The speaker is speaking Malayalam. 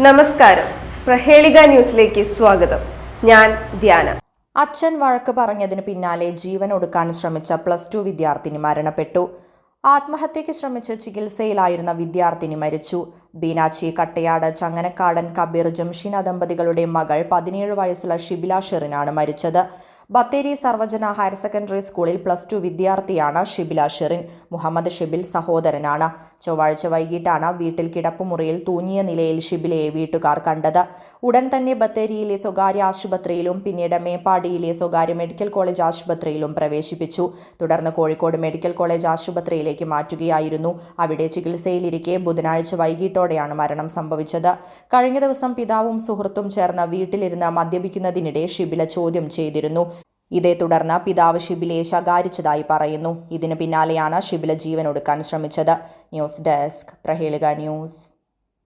നമസ്കാരം. പ്രഹേളിക ന്യൂസിലേക്ക് സ്വാഗതം. ഞാൻ ധ്യാന. അച്ഛൻ വഴക്ക് പറഞ്ഞതിന് പിന്നാലെ ജീവൻ ഒടുക്കാൻ ശ്രമിച്ച പ്ലസ് ടു വിദ്യാർത്ഥിനി മരണപ്പെട്ടു. ആത്മഹത്യയ്ക്ക് ശ്രമിച്ച് ചികിത്സയിലായിരുന്ന വിദ്യാർത്ഥിനി മരിച്ചു. ബീനാച്ചി കട്ടയാട് ചങ്ങനക്കാടൻ കബീർ ജംഷിന ദമ്പതികളുടെ മകൾ പതിനേഴ് വയസ്സുള്ള ഷിബില ഷെറിനാണ് മരിച്ചത്. ബത്തേരി സർവജന ഹയർ സെക്കൻഡറി സ്കൂളിൽ പ്ലസ് ടു വിദ്യാർത്ഥിയാണ് ഷിബില ഷെറിൻ. മുഹമ്മദ് ഷിബിൽ സഹോദരനാണ്. ചൊവ്വാഴ്ച വൈകിട്ടാണ് വീട്ടിൽ കിടപ്പുമുറിയിൽ തൂങ്ങിയ നിലയിൽ ഷിബിലയെ വീട്ടുകാർ കണ്ടത്. ഉടൻ തന്നെ ബത്തേരിയിലെ സ്വകാര്യ ആശുപത്രിയിലും പിന്നീട് മേപ്പാടിയിലെ സ്വകാര്യ മെഡിക്കൽ കോളേജ് ആശുപത്രിയിലും പ്രവേശിപ്പിച്ചു. തുടർന്ന് കോഴിക്കോട് മെഡിക്കൽ കോളേജ് ആശുപത്രിയിലേക്ക് മാറ്റുകയായിരുന്നു. അവിടെ ചികിത്സയിലിരിക്കെ ബുധനാഴ്ച വൈകിട്ടോടെയാണ് മരണം സംഭവിച്ചത്. കഴിഞ്ഞ ദിവസം പിതാവും സുഹൃത്തും ചേർന്ന് വീട്ടിലിരുന്ന് മദ്യപിക്കുന്നതിനിടെ ഷിബില ചോദ്യം ചെയ്തിരുന്നു. ഇതേ തുടർന്ന് പിതാവ് ഷിബിലയെ ശകാരിച്ചതായി പറയുന്നു. ഇതിന് പിന്നാലെയാണ് ഷിബില ജീവനൊടുക്കാൻ ശ്രമിച്ചത്. News desk Prahelika news.